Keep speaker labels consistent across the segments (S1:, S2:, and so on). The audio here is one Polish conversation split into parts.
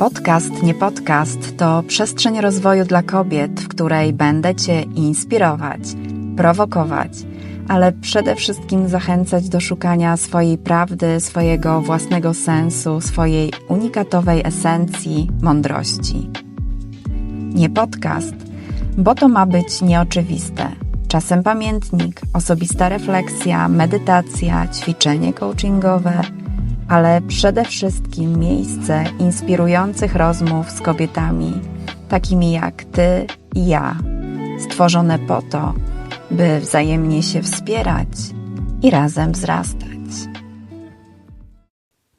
S1: Podcast Nie Podcast to przestrzeń rozwoju dla kobiet, w której będę Cię inspirować, prowokować, ale przede wszystkim zachęcać do szukania swojej prawdy, swojego własnego sensu, swojej unikatowej esencji, mądrości. Nie podcast, bo to ma być nieoczywiste. Czasem pamiętnik, osobista refleksja, medytacja, ćwiczenie coachingowe – ale przede wszystkim miejsce inspirujących rozmów z kobietami, takimi jak Ty i ja, stworzone po to, by wzajemnie się wspierać i razem wzrastać.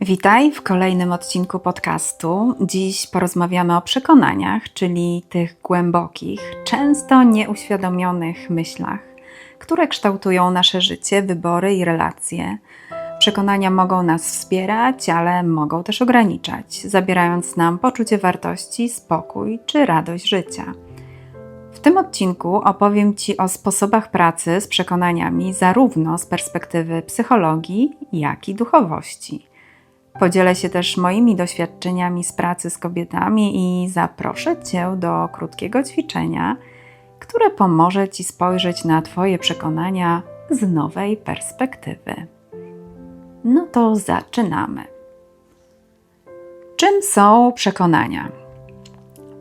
S1: Witaj w kolejnym odcinku podcastu. Dziś porozmawiamy o przekonaniach, czyli tych głębokich, często nieuświadomionych myślach, które kształtują nasze życie, wybory i relacje Przekonania mogą nas wspierać, ale mogą też ograniczać, zabierając nam poczucie wartości, spokój czy radość życia. W tym odcinku opowiem Ci o sposobach pracy z przekonaniami, zarówno z perspektywy psychologii, jak i duchowości. Podzielę się też moimi doświadczeniami z pracy z kobietami i zaproszę Cię do krótkiego ćwiczenia, które pomoże Ci spojrzeć na Twoje przekonania z nowej perspektywy. No to zaczynamy. Czym są przekonania?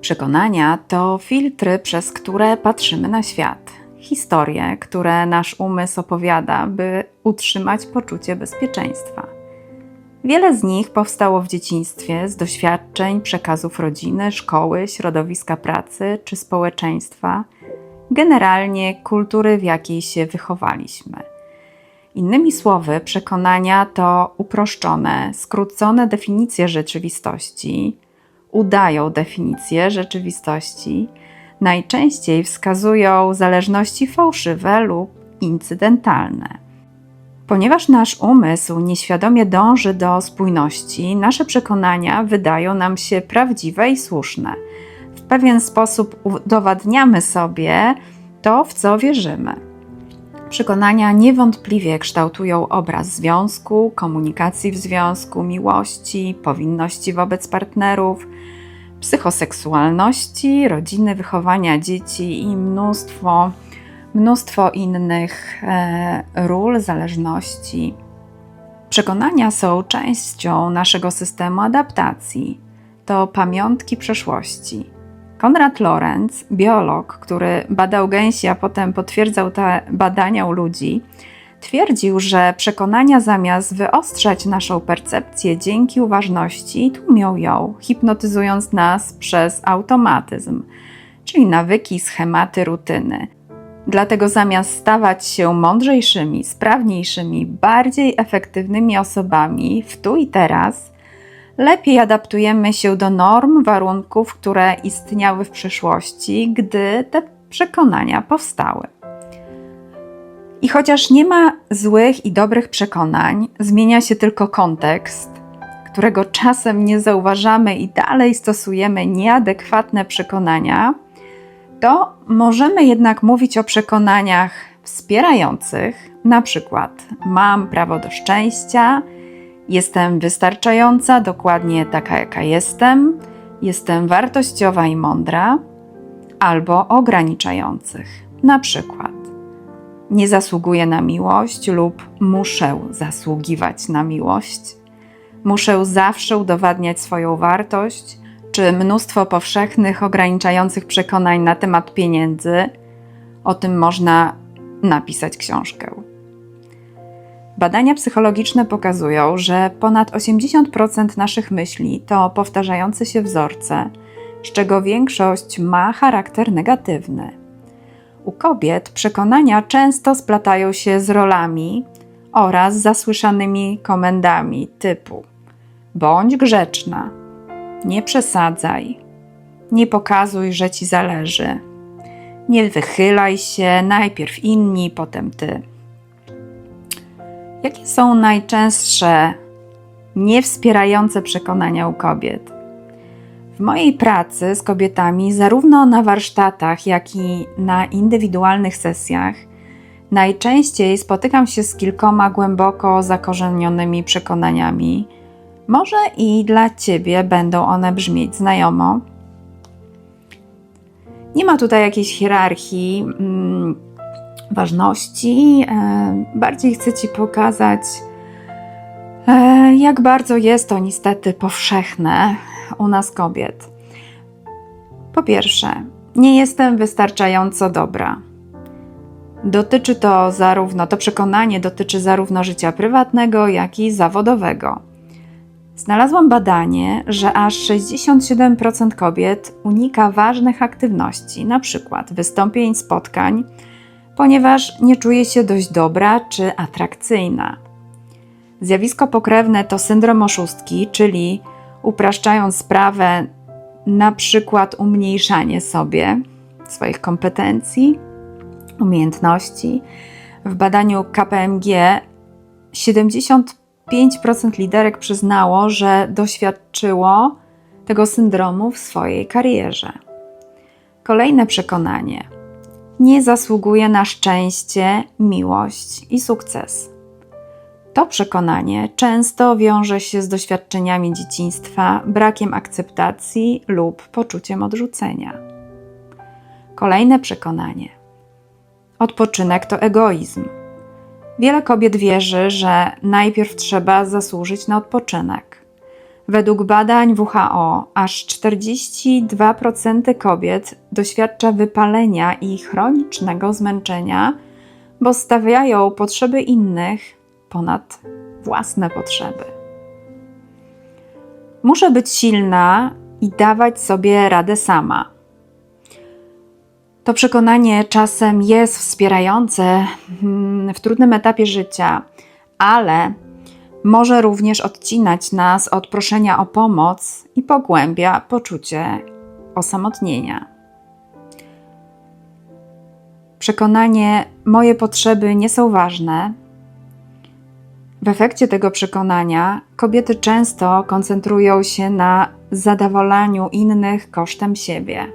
S1: Przekonania to filtry, przez które patrzymy na świat, historie, które nasz umysł opowiada, by utrzymać poczucie bezpieczeństwa. Wiele z nich powstało w dzieciństwie z doświadczeń, przekazów rodziny, szkoły, środowiska pracy czy społeczeństwa, generalnie kultury, w jakiej się wychowaliśmy. Innymi słowy, przekonania to uproszczone, skrócone definicje rzeczywistości, udają definicje rzeczywistości, najczęściej wskazują zależności fałszywe lub incydentalne. Ponieważ nasz umysł nieświadomie dąży do spójności, nasze przekonania wydają nam się prawdziwe i słuszne. W pewien sposób udowadniamy sobie to, w co wierzymy. Przekonania niewątpliwie kształtują obraz związku, komunikacji w związku, miłości, powinności wobec partnerów, psychoseksualności, rodziny, wychowania dzieci i mnóstwo, mnóstwo innych e, ról, zależności. Przekonania są częścią naszego systemu adaptacji. To pamiątki przeszłości. Konrad Lorenz, biolog, który badał gęsi, a potem potwierdzał te badania u ludzi, twierdził, że przekonania zamiast wyostrzać naszą percepcję dzięki uważności, tłumią ją, hipnotyzując nas przez automatyzm, czyli nawyki, schematy, rutyny. Dlatego zamiast stawać się mądrzejszymi, sprawniejszymi, bardziej efektywnymi osobami w tu i teraz, lepiej adaptujemy się do norm, warunków, które istniały w przeszłości, gdy te przekonania powstały. I chociaż nie ma złych i dobrych przekonań, zmienia się tylko kontekst, którego czasem nie zauważamy i dalej stosujemy nieadekwatne przekonania, to możemy jednak mówić o przekonaniach wspierających, na przykład mam prawo do szczęścia, Jestem wystarczająca, dokładnie taka, jaka jestem, jestem wartościowa i mądra, albo ograniczających, na przykład nie zasługuję na miłość lub muszę zasługiwać na miłość, muszę zawsze udowadniać swoją wartość, czy mnóstwo powszechnych, ograniczających przekonań na temat pieniędzy. O tym można napisać książkę. Badania psychologiczne pokazują, że ponad 80% naszych myśli to powtarzające się wzorce, z czego większość ma charakter negatywny. U kobiet przekonania często splatają się z rolami oraz zasłyszanymi komendami typu: bądź grzeczna, nie przesadzaj, nie pokazuj, że ci zależy, nie wychylaj się, najpierw inni, potem ty. Jakie są najczęstsze niewspierające przekonania u kobiet? W mojej pracy z kobietami, zarówno na warsztatach, jak i na indywidualnych sesjach, najczęściej spotykam się z kilkoma głęboko zakorzenionymi przekonaniami, Może i dla ciebie będą one brzmieć znajomo. Nie ma tutaj jakiejś hierarchii mm, ważności. E, bardziej chcę ci pokazać, e, jak bardzo jest to niestety powszechne u nas kobiet. Po pierwsze, nie jestem wystarczająco dobra. Dotyczy to zarówno, to przekonanie dotyczy zarówno życia prywatnego, jak i zawodowego. Znalazłam badanie, że aż 67% kobiet unika ważnych aktywności, np. wystąpień, spotkań, ponieważ nie czuje się dość dobra czy atrakcyjna. Zjawisko pokrewne to syndrom oszustki, czyli upraszczając sprawę, na przykład umniejszanie sobie swoich kompetencji, umiejętności. W badaniu KPMG 75% liderek przyznało, że doświadczyło tego syndromu w swojej karierze. Kolejne przekonanie: nie zasługuje na szczęście, miłość i sukces. To przekonanie często wiąże się z doświadczeniami dzieciństwa, brakiem akceptacji lub poczuciem odrzucenia. Kolejne przekonanie: odpoczynek to egoizm. Wiele kobiet wierzy, że najpierw trzeba zasłużyć na odpoczynek. Według badań WHO aż 42% kobiet doświadcza wypalenia i chronicznego zmęczenia, bo stawiają potrzeby innych ponad własne potrzeby. Muszę być silna i dawać sobie radę sama. To przekonanie czasem jest wspierające hmm, w trudnym etapie życia, ale może również odcinać nas od proszenia o pomoc i pogłębia poczucie osamotnienia. Przekonanie moje potrzeby nie są ważne. W efekcie tego przekonania kobiety często koncentrują się na zadowalaniu innych kosztem siebie.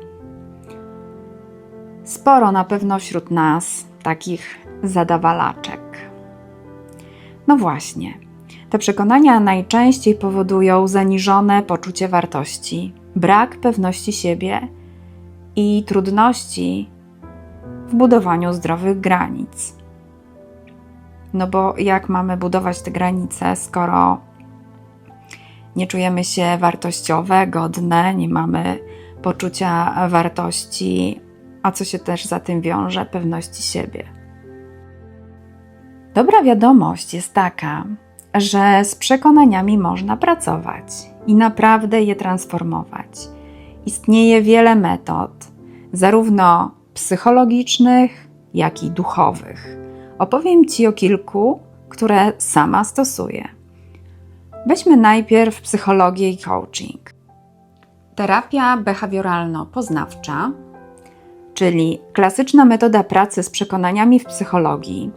S1: Sporo na pewno wśród nas takich zadawalaczek. No właśnie, te przekonania najczęściej powodują zaniżone poczucie wartości, brak pewności siebie i trudności w budowaniu zdrowych granic. No bo jak mamy budować te granice, skoro nie czujemy się wartościowe, godne, nie mamy poczucia wartości, a co się też za tym wiąże, pewności siebie. Dobra wiadomość jest taka, że z przekonaniami można pracować i naprawdę je transformować. Istnieje wiele metod, zarówno psychologicznych, jak i duchowych. Opowiem Ci o kilku, które sama stosuję. Weźmy najpierw psychologię i coaching. Terapia behawioralno-poznawcza czyli klasyczna metoda pracy z przekonaniami w psychologii,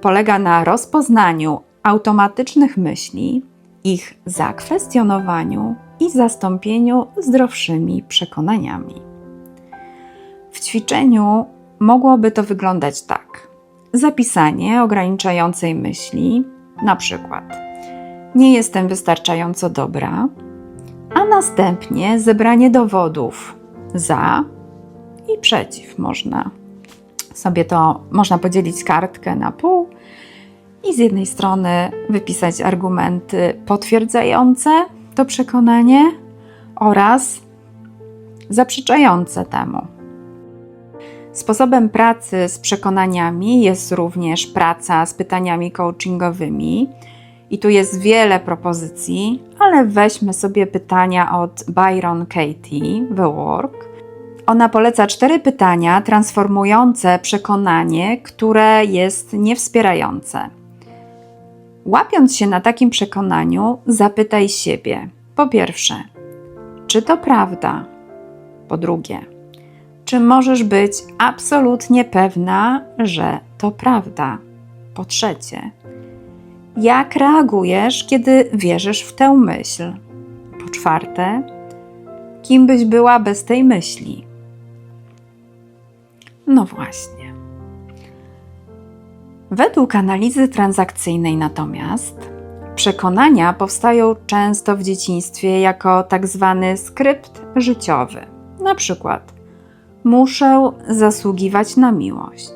S1: polega na rozpoznaniu automatycznych myśli, ich zakwestionowaniu i zastąpieniu zdrowszymi przekonaniami. W ćwiczeniu mogłoby to wyglądać tak: zapisanie ograniczającej myśli, na przykład nie jestem wystarczająco dobra, a następnie zebranie dowodów za i przeciw. Można sobie to, można podzielić kartkę na pół i z jednej strony wypisać argumenty potwierdzające to przekonanie oraz zaprzeczające temu. Sposobem pracy z przekonaniami jest również praca z pytaniami coachingowymi. I tu jest wiele propozycji, ale weźmy sobie pytania od Byron Katie, The Work. Ona poleca cztery pytania transformujące przekonanie, które jest niewspierające. Łapiąc się na takim przekonaniu, zapytaj siebie: po pierwsze, czy to prawda? Po drugie, czy możesz być absolutnie pewna, że to prawda? Po trzecie, jak reagujesz, kiedy wierzysz w tę myśl? Po czwarte, kim byś była bez tej myśli? No właśnie. Według analizy transakcyjnej natomiast Przekonania powstają często w dzieciństwie jako tak zwany skrypt życiowy. Na przykład muszę zasługiwać na miłość.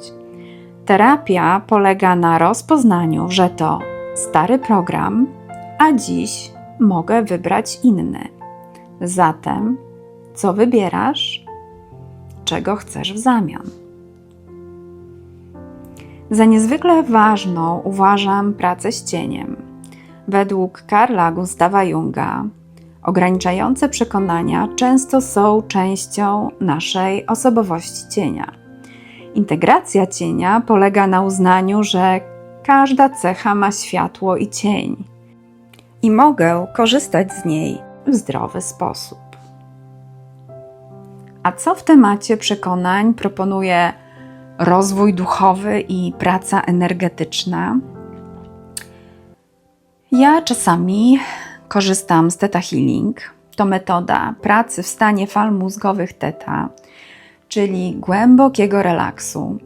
S1: Terapia polega na rozpoznaniu, że to stary program, a dziś mogę wybrać inny. Zatem, co wybierasz? Czego chcesz w zamian? Za niezwykle ważną uważam pracę z cieniem. Według Karla Gustawa Junga, ograniczające przekonania często są częścią naszej osobowości cienia. Integracja cienia polega na uznaniu, że każda cecha ma światło i cień i mogę korzystać z niej w zdrowy sposób. A co w temacie przekonań proponuje rozwój duchowy i praca energetyczna? Ja czasami korzystam z Theta Healing. To metoda pracy w stanie fal mózgowych Theta, czyli głębokiego relaksu.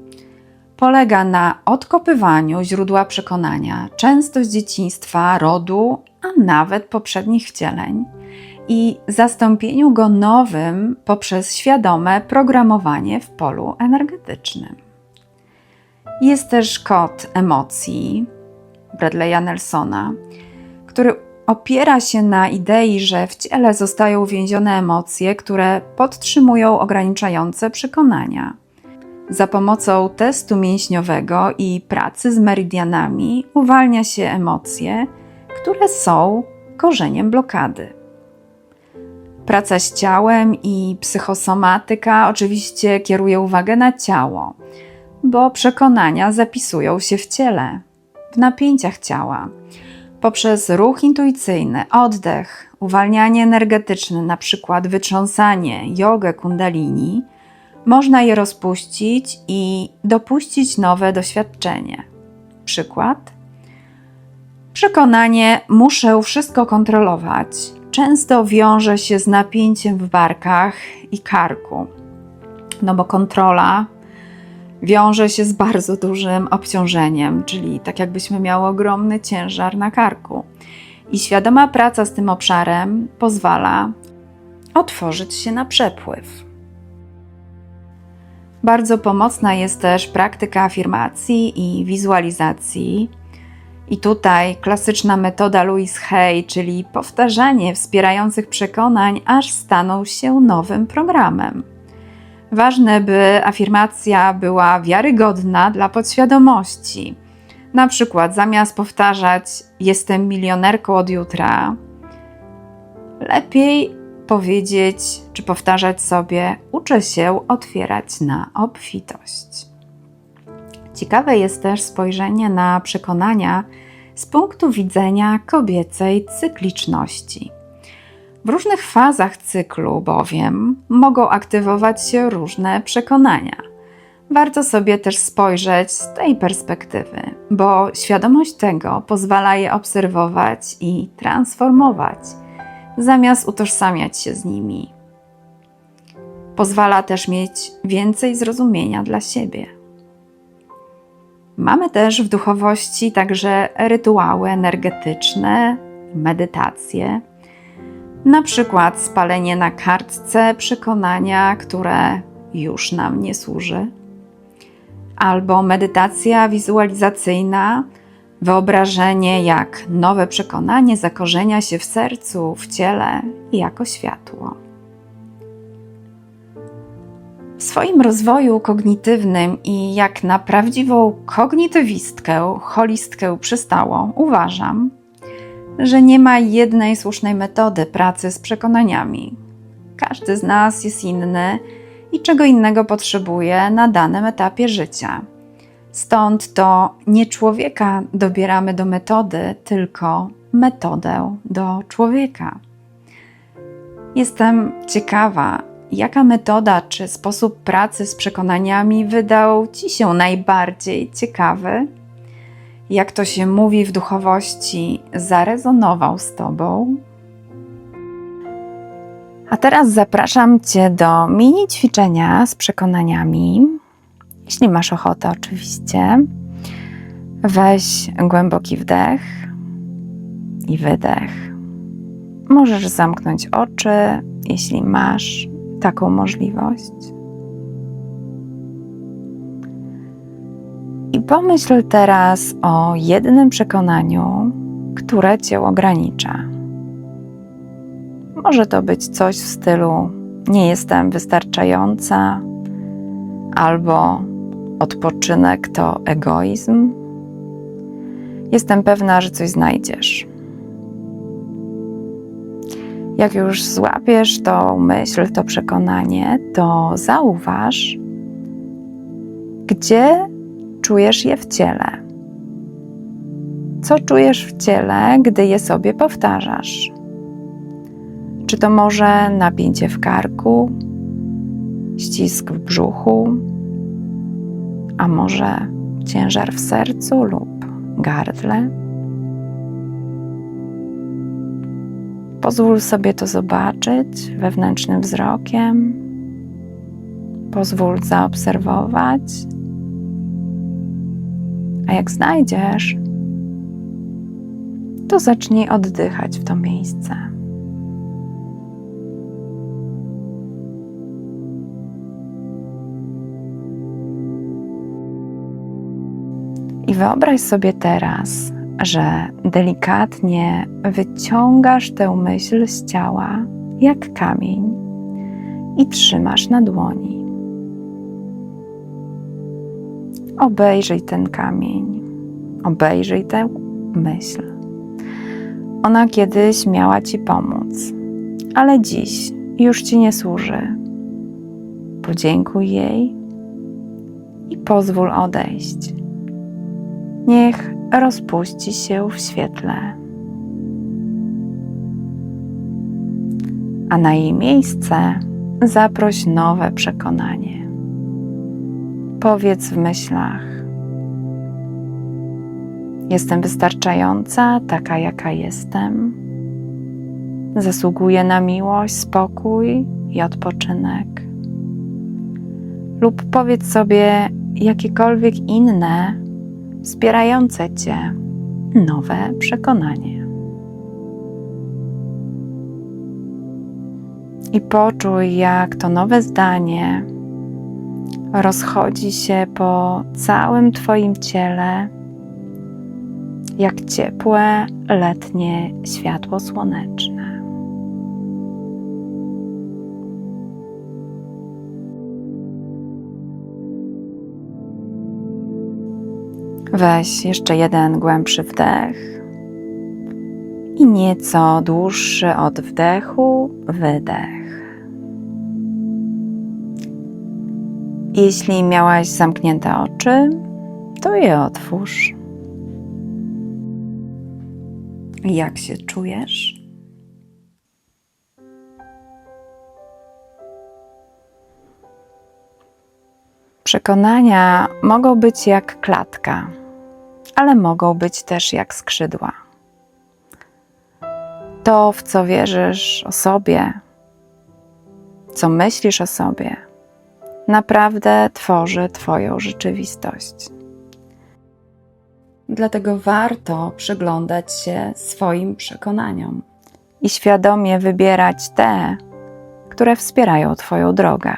S1: Polega na odkopywaniu źródła przekonania, często z dzieciństwa, rodu, a nawet poprzednich wcieleń, i zastąpieniu go nowym poprzez świadome programowanie w polu energetycznym. Jest też kod emocji Bradley'a Nelsona, który opiera się na idei, że w ciele zostają uwięzione emocje, które podtrzymują ograniczające przekonania. Za pomocą testu mięśniowego i pracy z meridianami uwalnia się emocje, które są korzeniem blokady. Praca z ciałem i psychosomatyka oczywiście kieruje uwagę na ciało, bo przekonania zapisują się w ciele, w napięciach ciała. Poprzez ruch intuicyjny, oddech, uwalnianie energetyczne, np. wytrząsanie, jogę kundalini, można je rozpuścić i dopuścić nowe doświadczenie. Przykład? Przekonanie muszę wszystko kontrolować często wiąże się z napięciem w barkach i karku. No bo kontrola wiąże się z bardzo dużym obciążeniem, czyli tak jakbyśmy miały ogromny ciężar na karku. I świadoma praca z tym obszarem pozwala otworzyć się na przepływ. Bardzo pomocna jest też praktyka afirmacji i wizualizacji i tutaj klasyczna metoda Louise Hay, czyli powtarzanie wspierających przekonań, aż staną się nowym programem. Ważne, by afirmacja była wiarygodna dla podświadomości. Na przykład, zamiast powtarzać jestem milionerką od jutra, lepiej powiedzieć czy powtarzać sobie uczę się otwierać na obfitość. Ciekawe jest też spojrzenie na przekonania z punktu widzenia kobiecej cykliczności. W różnych fazach cyklu bowiem mogą aktywować się różne przekonania. Warto sobie też spojrzeć z tej perspektywy, bo świadomość tego pozwala je obserwować i transformować, zamiast utożsamiać się z nimi. Pozwala też mieć więcej zrozumienia dla siebie. Mamy też w duchowości także rytuały energetyczne, medytacje, na przykład spalenie na kartce przekonania, które już nam nie służy, albo medytacja wizualizacyjna, wyobrażenie, jak nowe przekonanie zakorzenia się w sercu, w ciele jako światło. W swoim rozwoju kognitywnym i jak na prawdziwą kognitywistkę, holistkę przystałą, uważam, że nie ma jednej słusznej metody pracy z przekonaniami. Każdy z nas jest inny i czego innego potrzebuje na danym etapie życia. Stąd to nie człowieka dobieramy do metody, tylko metodę do człowieka. Jestem ciekawa, jaka metoda czy sposób pracy z przekonaniami wydał Ci się najbardziej ciekawy? Jak to się mówi w duchowości, zarezonował z Tobą? A teraz zapraszam Cię do mini ćwiczenia z przekonaniami. Jeśli masz ochotę, oczywiście. Weź głęboki wdech i wydech. Możesz zamknąć oczy, jeśli masz taką możliwość. I pomyśl teraz o jednym przekonaniu, które cię ogranicza. Może to być coś w stylu: Nie jestem wystarczająca, albo odpoczynek to egoizm. Jestem pewna, że coś znajdziesz. Jak już złapiesz tą myśl, to przekonanie, to zauważ, gdzie czujesz je w ciele. Co czujesz w ciele, gdy je sobie powtarzasz? Czy to może napięcie w karku, ścisk w brzuchu, a może ciężar w sercu lub gardle? Pozwól sobie to zobaczyć wewnętrznym wzrokiem. Pozwól zaobserwować. A jak znajdziesz, to zacznij oddychać w to miejsce. I wyobraź sobie teraz, że delikatnie wyciągasz tę myśl z ciała jak kamień i trzymasz na dłoni. Obejrzyj ten kamień, obejrzyj tę myśl. Ona kiedyś miała ci pomóc, ale dziś już ci nie służy. Podziękuj jej i pozwól odejść. Niech rozpuści się w świetle. A na jej miejsce zaproś nowe przekonanie. Powiedz w myślach: Jestem wystarczająca, taka jaka jestem. Zasługuję na miłość, spokój i odpoczynek. Lub powiedz sobie jakiekolwiek inne wspierające Cię nowe przekonanie. I poczuj, jak to nowe zdanie rozchodzi się po całym Twoim ciele, jak ciepłe letnie światło słoneczne. Weź jeszcze jeden głębszy wdech i nieco dłuższy od wdechu wydech. Jeśli miałaś zamknięte oczy, to je otwórz. Jak się czujesz? Przekonania mogą być jak klatka ale mogą być też jak skrzydła. To, w co wierzysz o sobie, co myślisz o sobie, naprawdę tworzy Twoją rzeczywistość. Dlatego warto przyglądać się swoim przekonaniom i świadomie wybierać te, które wspierają Twoją drogę.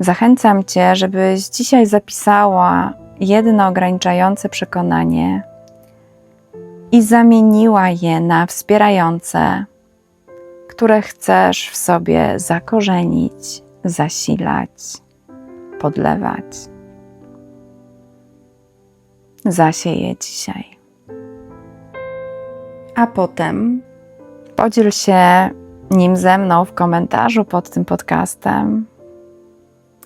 S1: Zachęcam Cię, żebyś dzisiaj zapisała jedno ograniczające przekonanie i zamieniła je na wspierające, które chcesz w sobie zakorzenić, zasilać, podlewać. Zasieję dzisiaj. A potem podziel się nim ze mną w komentarzu pod tym podcastem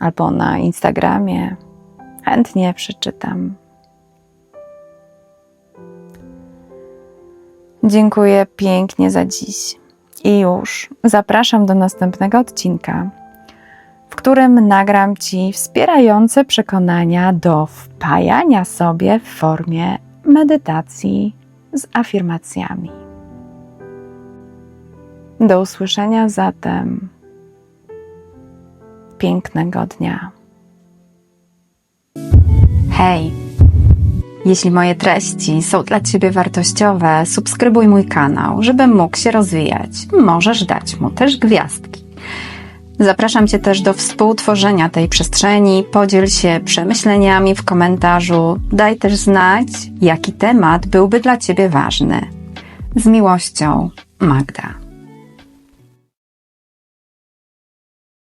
S1: albo na Instagramie Chętnie przeczytam. Dziękuję pięknie za dziś i już zapraszam do następnego odcinka, w którym nagram Ci wspierające przekonania do wpajania sobie w formie medytacji z afirmacjami. Do usłyszenia zatem. Pięknego dnia. Hej! Jeśli moje treści są dla Ciebie wartościowe, subskrybuj mój kanał, żeby mógł się rozwijać. Możesz dać mu też gwiazdki. Zapraszam Cię też do współtworzenia tej przestrzeni. Podziel się przemyśleniami w komentarzu. Daj też znać, jaki temat byłby dla Ciebie ważny. Z miłością, Magda.